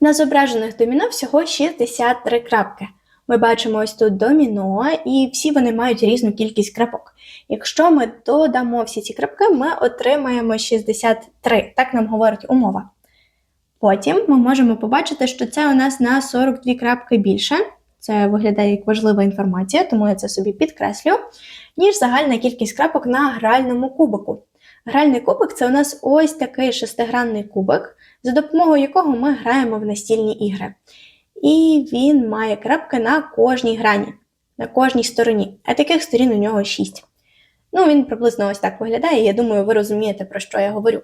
На зображених доміно всього 63 крапки. Ми бачимо ось тут доміно, і всі вони мають різну кількість крапок. Якщо ми додамо всі ці крапки, ми отримаємо 63. Так нам говорить умова. Потім ми можемо побачити, що це у нас на 42 крапки більше. Це виглядає як важлива інформація, тому я це собі підкреслю, ніж загальна кількість крапок на гральному кубику. Гральний кубик це у нас ось такий шестигранний кубик, за допомогою якого ми граємо в настільні ігри. І він має крапки на кожній грані, на кожній стороні, а таких сторін у нього 6. Ну, він приблизно ось так виглядає, я думаю, ви розумієте, про що я говорю.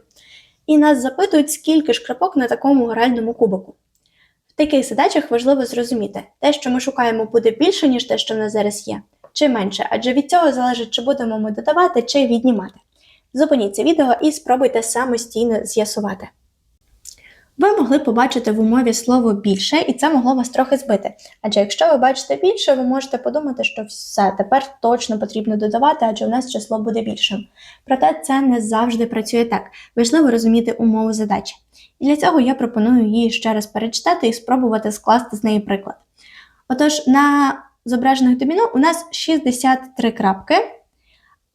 І нас запитують, скільки ж крапок на такому гральному кубику. В таких задачах важливо зрозуміти, те, що ми шукаємо, буде більше, ніж те, що в нас зараз є, чи менше, адже від цього залежить, чи будемо ми додавати, чи віднімати. Зупиніть це відео і спробуйте самостійно з'ясувати. Ви могли побачити в умові слово більше, і це могло вас трохи збити. Адже якщо ви бачите більше, ви можете подумати, що все, тепер точно потрібно додавати, адже у нас число буде більшим. Проте це не завжди працює так. Важливо розуміти умову задачі. І для цього я пропоную її ще раз перечитати і спробувати скласти з неї приклад. Отож, на зображених доміно у нас 63 крапки.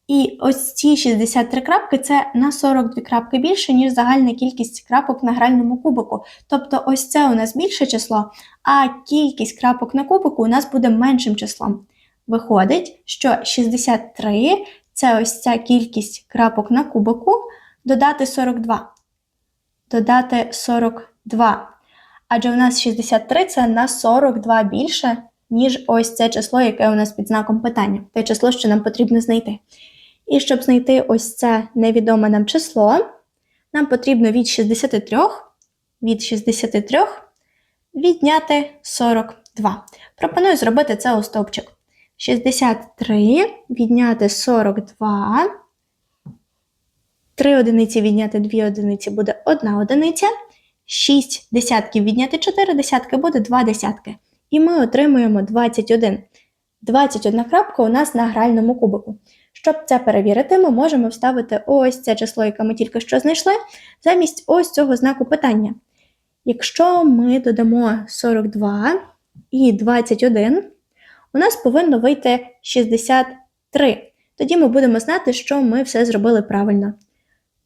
І ось ці 63 крапки це на 42 крапки більше, ніж загальна кількість крапок на гральному кубику. Тобто ось це у нас більше число, а кількість крапок на кубику у нас буде меншим числом. Виходить, що 63 це ось ця кількість крапок на кубику, додати 42. Додати 42. Адже у нас 63 це на 42 більше, ніж ось це число, яке у нас під знаком питання, те число, що нам потрібно знайти. І щоб знайти ось це невідоме нам число, нам потрібно від 63 від 63 відняти 42. Пропоную зробити це у стовпчик. 63 відняти 42. 3 одиниці відняти 2 одиниці буде 1 одиниця. 6 десятків відняти 4 десятки буде 2 десятки. І ми отримуємо 21. 21 крапка у нас на гральному кубику. Щоб це перевірити, ми можемо вставити ось це число, яке ми тільки що знайшли, замість ось цього знаку питання. Якщо ми додамо 42 і 21, у нас повинно вийти 63. Тоді ми будемо знати, що ми все зробили правильно.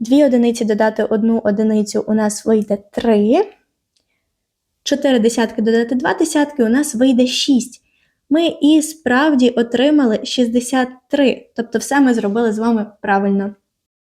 Дві одиниці додати одну одиницю у нас вийде 3. 4 десятки додати 2 десятки у нас вийде 6 ми і справді отримали 63, тобто все ми зробили з вами правильно.